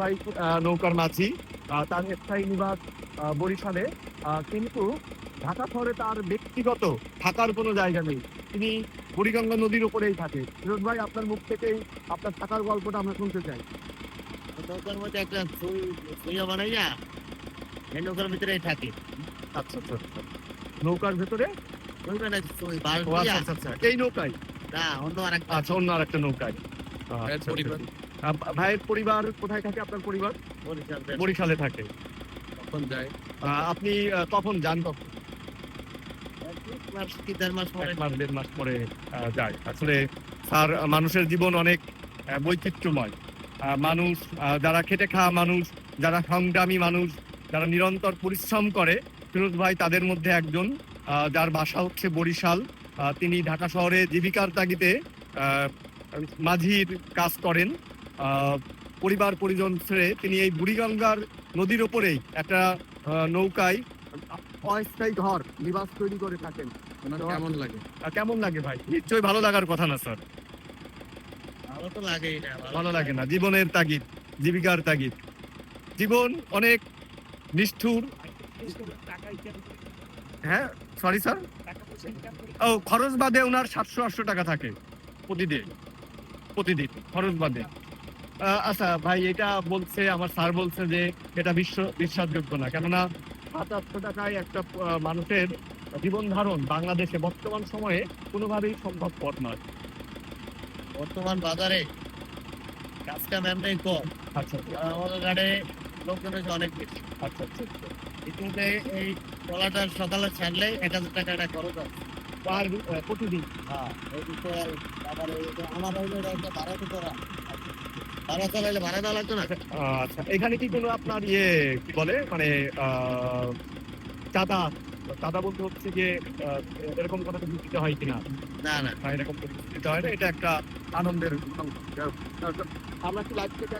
ভাই নৌকার মাঝি তার স্থায়ী নিবাস বরিশালে। কিন্তু ঢাকা শহরে তার ব্যক্তিগত থাকার কোনো জায়গা নেই। তিনি বুড়িগঙ্গা নদীর উপরেই থাকে। ফিরোজ ভাই আপনার মুখ থেকেই আপনার থাকার গল্পটা আমরা শুনতে চাই। নৌকার মধ্যে একটা সুইয়া বানাই না এই নৌকার ভিতরেই থাকে। আচ্ছা আচ্ছা আচ্ছা। নৌকার ভেতরে? আচ্ছা আচ্ছা, এই নৌকায়? না অন্য আর একটা আচ্ছা অন্য আর একটা নৌকায় আচ্ছা, ভাইয়ের পরিবার কোথায় থাকে? আপনার পরিবার? বরিশালে থাকে। তখন যায়? আপনি কখন? যান দেড় মাস পরে। যায়। আসলে স্যার মানুষের জীবন অনেক বৈচিত্র্যময়। মানুষ যারা খেটে খাওয়া মানুষ যারা সংগ্রামী মানুষ যারা নিরন্তর পরিশ্রম করে ফিরোজ ভাই তাদের মধ্যে একজন আহ, যার বাসা হচ্ছে বরিশাল। আহ, তিনি ঢাকা শহরে জীবিকার তাগিদে আহ, মাঝির কাজ করেন। পরিবার পরিজন ছেড়ে তিনি এই বুড়িগঙ্গার নদীর ওপরেই একটা নৌকায় অস্থায়ী ঘর নিবাস তৈরি করে থাকেন। কেমন লাগে? কেমন লাগে ভাই? নিশ্চয়ই ভালো লাগার কথা না স্যার? ভালো তো লাগেই ভালো লাগে না। জীবনের তাগিদ জীবিকার তাগিদ। জীবন অনেক নিষ্ঠুর। হ্যাঁ সরি স্যার ও খরচ বাদে ওনার সাতশো আটশো টাকা থাকে প্রতিদিন। প্রতিদিন খরচ বাদে। আচ্ছা ভাই এটা বলছে আমার স্যার বলছে যে এটা বিশ্ব বিশ্বাসযোগ্য না। কেননা সাত আটশো টাকায় একটা মানুষের জীবন ধারণ বাংলাদেশে বর্তমান সময়ে কোনোভাবেই সম্ভব সম্ভবপর নয়। বর্তমান বাজারে কাজ কাম। এমনি কম আচ্ছা আমাদের ঘাটে লোকজন অনেক বেশি। আচ্ছা আচ্ছা আচ্ছা। কিন্তু এই টলাটা সকালে ছাড়লে এক হাজার টাকা একটা খরচ আছে। প্রতিদিন? হ্যাঁ আমার একটা ভাড়া তো করা। ভাড়া চালাইলে ভাড়া দেওয়া লাগতো না? আচ্ছা এখানে কি কোনো আপনার ইয়ে কি বলে মানে চাঁদা চাঁদা বলতে হচ্ছে যে এরকম কোনো কিছু দিতে হয় কিনা? না না। না এরকম কিছু দিতে হয় না এটা একটা আনন্দের আমরা কি লাইফ থেকে